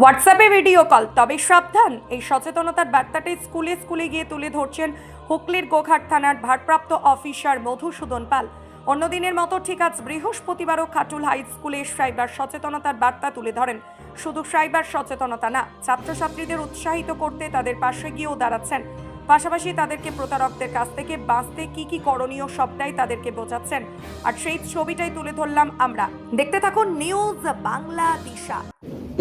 হোয়াটসঅ্যাপে video call তবে সাবধান, এই সচেতনতার বার্তাটি স্কুলে স্কুলে গিয়ে তুলে ধরছেন হুগলির গোঘাট থানার ভারপ্রাপ্ত অফিসার মধুসূদন পাল। অন্যদিনের মতো ঠিক আজ বৃহস্পতিবারও খাটুল হাই স্কুলে সাইবার সচেতনতার বার্তা তুলে ধরেন। শুধু সাইবার সচেতনতা না, ছাত্রছাত্রীদের উৎসাহিত করতে তাদের পাশে গিয়েও দাঁড়াচ্ছেন। পাশাপাশি তাদেরকে প্রতারকদের কাছ থেকে বাঁচতে কি কি করণীয় সবটাই তাদেরকে বোঝাচ্ছেন। আর সেই ছবিটাই তুলে ধরলাম আমরা। দেখতে থাকুন নিউজ বাংলা দিশা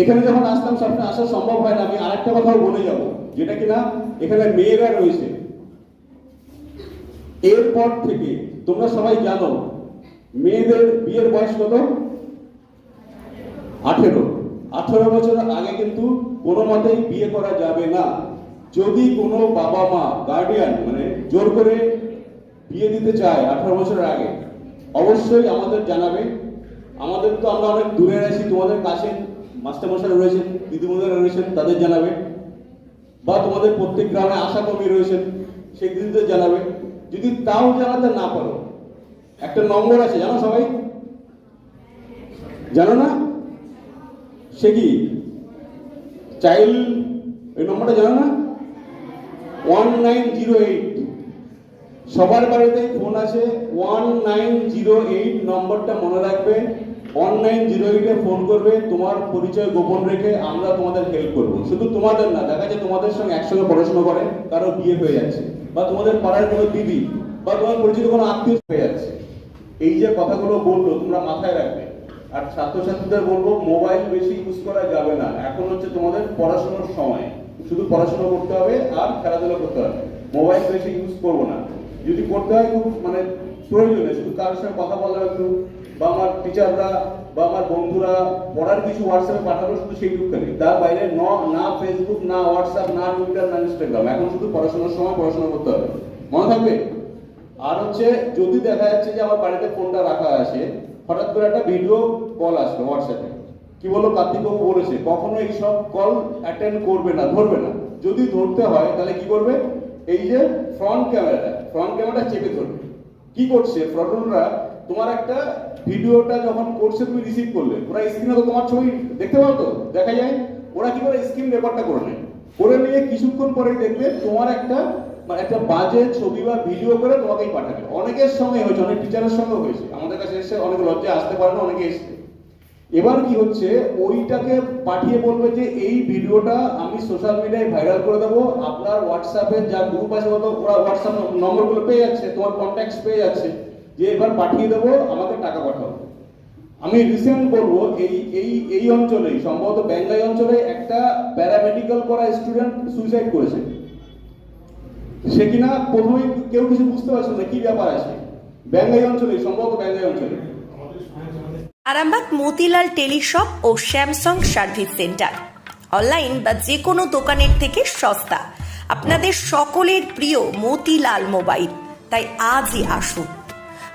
এখানে যখন আসতাম সামনে আসা সম্ভব হয় না, আমি আরেকটা কথাও বলে যাব, যেটা কিনা এখানে মেয়েরা রয়েছে। এরপর থেকে তোমরা সবাই জানো, মেয়েদের বিয়ের বয়স কত? আঠেরো। আঠেরো বছর আগে কিন্তু কোনো মতেই বিয়ে করা যাবে না। যদি কোনো বাবা মা গার্ডিয়ান মানে জোর করে বিয়ে দিতে চায় আঠারো বছরের আগে, অবশ্যই আমাদের জানাবে। আমাদের তো আমরা অনেক দূরে আছি, তোমাদের কাছে মাস্টারমশাই রয়েছেন, দিদিমণিরা রয়েছেন, তাদের জানাবে। বা তোমাদের প্রত্যেক গ্রামে আশা কর্মী রয়েছেন, সেই দিদিদের জানাবে। যদি তাও জানাতে না পারো, একটা নম্বর আছে, জানো সবাই? জানো না? সে কি? চাইল্ড এই নম্বরটা জানো না? One nine zero eight. সবার বাড়িতে ফোন আছে, ওয়ান নাইন জিরো এইট নম্বরটা মনে রাখবে। ওয়ান নাইন জিরো এইটে ফোন করবে, তোমার পরিচয় গোপন রেখে আমরা তোমাদের হেল্প করব। শুধু তোমাদের না, দেখা যায় তোমাদের সঙ্গে একসঙ্গে পড়াশোনা করে, কারও বিয়ে হয়ে যাচ্ছে, বা তোমাদের পাড়ার কোনো দিদি, বা তোমার পরিচিত কোনো আত্মীয় হয়ে যাচ্ছে। এই যে কথাগুলো বলল, তোমরা মাথায় রাখবে। আর ছাত্রছাত্রীদের বলব মোবাইল বেশি ইউজ করা যাবে না। এখন হচ্ছে তোমাদের পড়াশোনার সময়। শুধু পড়াশোনা করতে হবে, আর খেলাধুলা করতে হবে। মোবাইল বেশি ইউজ করব না। যদি করতে হয়, খুব মানে প্রয়োজনে, শুধু কারোর সঙ্গে কথা বললাম একটু বা আমার টিচাররা বা আমার বন্ধুরা পড়ার কিছু হোয়াটসঅ্যাপে পাঠাবো শুধু সেইটুকুখানি তার বাইরে ন ফেসবুক না হোয়াটসঅ্যাপ না টুইটার না ইনস্টাগ্রাম এখন শুধু পড়াশোনার সময় পড়াশোনা করতে হবে। মনে থাকবে? আর হচ্ছে, যদি দেখা যাচ্ছে যে আমার বাড়িতে ফোনটা রাখা আছে, হঠাৎ করে একটা ভিডিও কল আসবে হোয়াটসঅ্যাপে কি বলল? কার্তিকবাবু বলেছে, কখনো এইসব কল অ্যাটেন্ড করবে না, ধরবে না। যদি ধরতে হয়, তাহলে কি করবে? এই যে ফ্রন্ট ক্যামেরাটা ফ্রন্ট ক্যামেরাটা চেপে ধরবে। কি করছে? ফ্রন্টরা তোমার একটা ভিডিওটা যখন করছে, তুমি রিসিভ করলে। ওরা স্ক্রিনে তো তোমার ছবি দেখতে পাও তো? দেখা যায়? ওরা কি করে স্ক্রিন রেকর্ডটা করে নেয়? করে নিয়ে কিছুক্ষণ পরে দেখবে তোমার একটা মানে একটা বাজে ছবি বা ভিডিও করে তোমাকেই পাঠাবে। অনেকের সঙ্গে হয়েছে, অনেক টিচারের সঙ্গে হয়েছে। আমাদের কাছে এসে অনেক লজ্জা আসতে পারে না, অনেকে এসছে। এবার কি হচ্ছে, ওইটাকে পাঠিয়ে বলবে যে, এই ভিডিওটা আমি সোশ্যাল মিডিয়ায় ভাইরাল করে দেবো। আপনার হোয়াটসঅ্যাপে যা গ্রুপ আছে, ওরা হোয়াটসঅ্যাপ নম্বরগুলো পেয়ে যাচ্ছে, তোমার কন্ট্যাক্ট পেয়ে যাচ্ছে। যে এবার পাঠিয়ে দেবো, আমাকে টাকা পাঠাও। আমি রিসেন্ট বলব, এই এই এই অঞ্চলেই, সম্ভবত ব্যাঙ্গাই অঞ্চলে একটা প্যারামেডিক্যাল করা স্টুডেন্ট সুইসাইড করেছে। সে কিনা প্রথমে কেউ কিছু বুঝতে পারছে না কি ব্যাপার আছে। ব্যাঙ্গাই অঞ্চলে সম্ভবত ব্যাঙ্গাই অঞ্চলে। আরামবাগ মতিলাল টেলিশপ ও স্যামসাং সার্ভিস সেন্টার। অনলাইন বা যে কোনো দোকানের থেকে সস্তা। আপনাদের সকলের প্রিয় মতিলাল মোবাইল। তাই আজই আসুন।